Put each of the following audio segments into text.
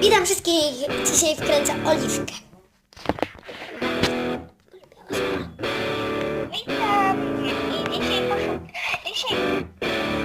Witam, wszystkich. Dzisiaj wkręcę oliwkę. Witam i dzisiaj poszuk... dzisiaj...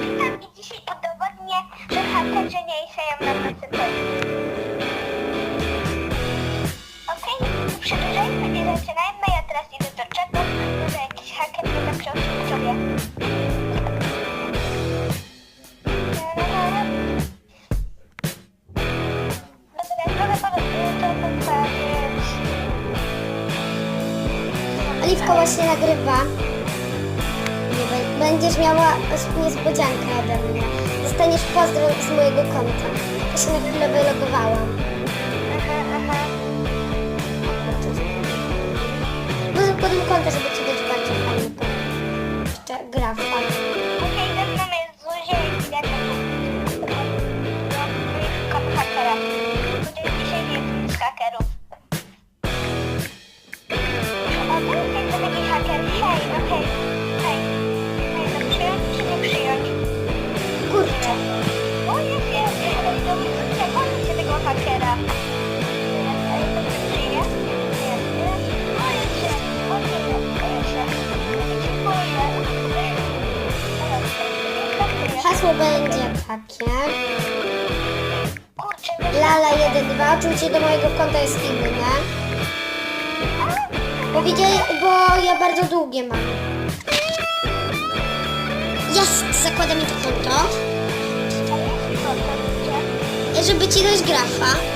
Witam i dzisiaj udowodnię, że hakerzy nie istnieją na PCP. Oliwka właśnie nagrywa. Będziesz miała niespodziankę ode mnie. Dostaniesz pozdro z mojego konta. Ja się na chwilę wylogowałam. Aha, aha. Może podam konta, żeby ci dać bardziej fajny Jeszcze grafa. Okej, Hasło będzie takie. Kurczę, Lala12. Oczywiście do mojego konta jest inne. Bo widzieli, bo ja bardzo długie mam. Jest, zakładam mi to konto, żeby ci dać grafa.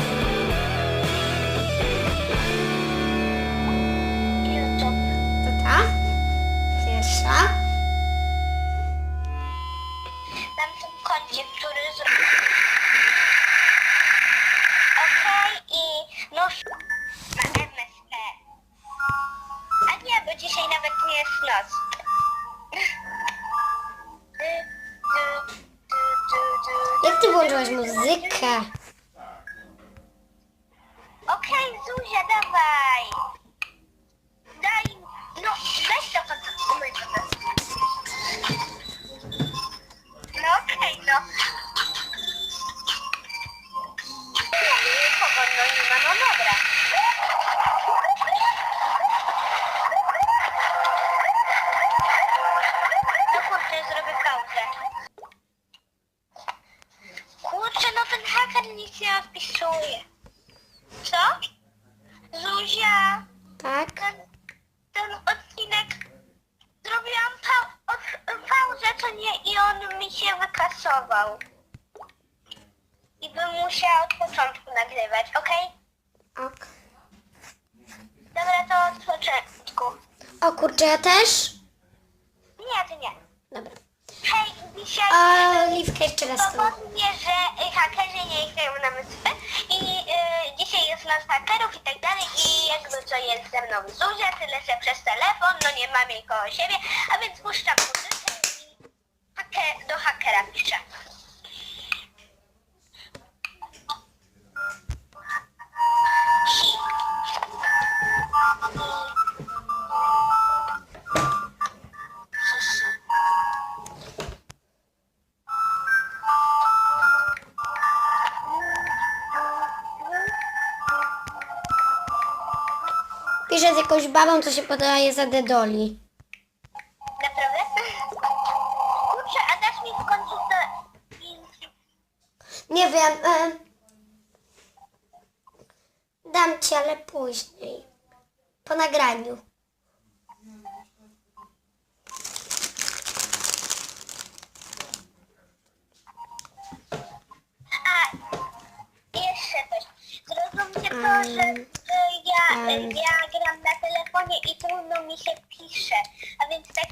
du. Jak ty włączyłaś muzykę? Okej, Zuzia, dawaj. Daj, no, weź to konto, umyj nic nie odpisuje. Co? Zuzia, Tak? ten, ten odcinek zrobiłam pa od, pauzę, to nie i on mi się wykasował. I bym musiała od początku nagrywać, okej? Ok. Dobra, to od początku. O kurczę, ja też? Nie, ty nie. Dobra. Hej, dzisiaj A jeszcze raz to. powoduje, że y, hakerzy nie istnieją na wyspę i y, dzisiaj jest nas hakerów i tak dalej i jakby co jest ze mną Zuzia, tyle że przez telefon, no nie mam jej koło siebie, a więc puszczam muzykę i haker, do hakera piszę. Z jakąś babą, co się podaje za dedoli. Naprawdę? Kurczę, a dasz mi w końcu to... Nie wiem. E... Dam ci, ale później. Po nagraniu. A, jeszcze coś. Zrozumcie to, że, że ja Ja mi się pisze, a więc tak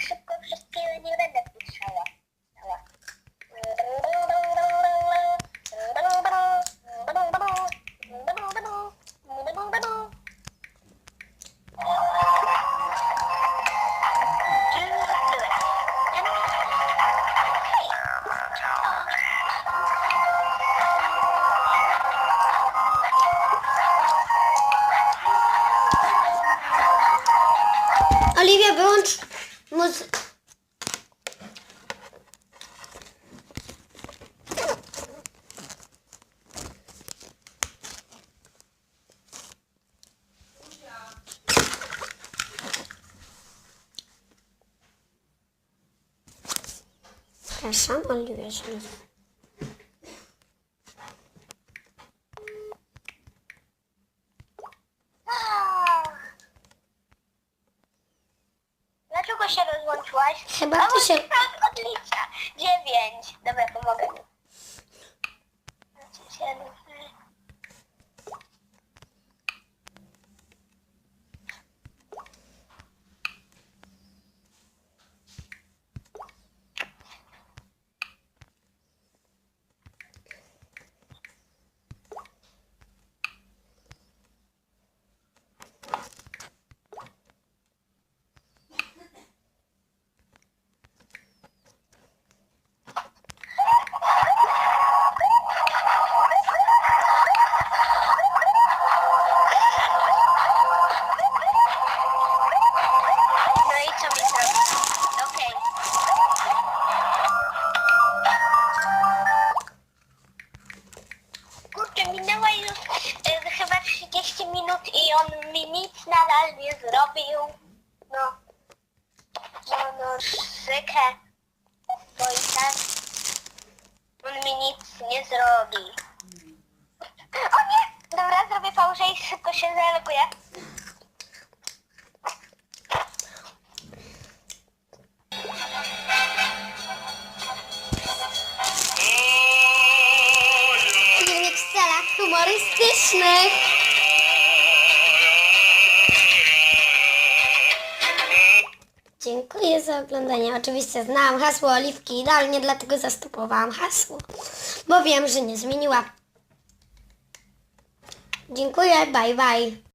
Oliwia, wyłącz muzykę. Przepraszam, Oliwia, że Dlaczego się rozłączyłaś? Chyba ty się- odlicza. Dziewięć. Dobra, pomogę. Siedem. Zrobił. No. No, no, sykę. Bo i tak on mi nic nie zrobi. O nie! Dobra, zrobię pauzę i szybko się zaloguję. Humorystycznych. Dziękuję za oglądanie. Oczywiście znałam hasło Oliwki idealnie, dlatego zastopowałam hasło, bo wiem, że nie zmieniła. Dziękuję, bye bye.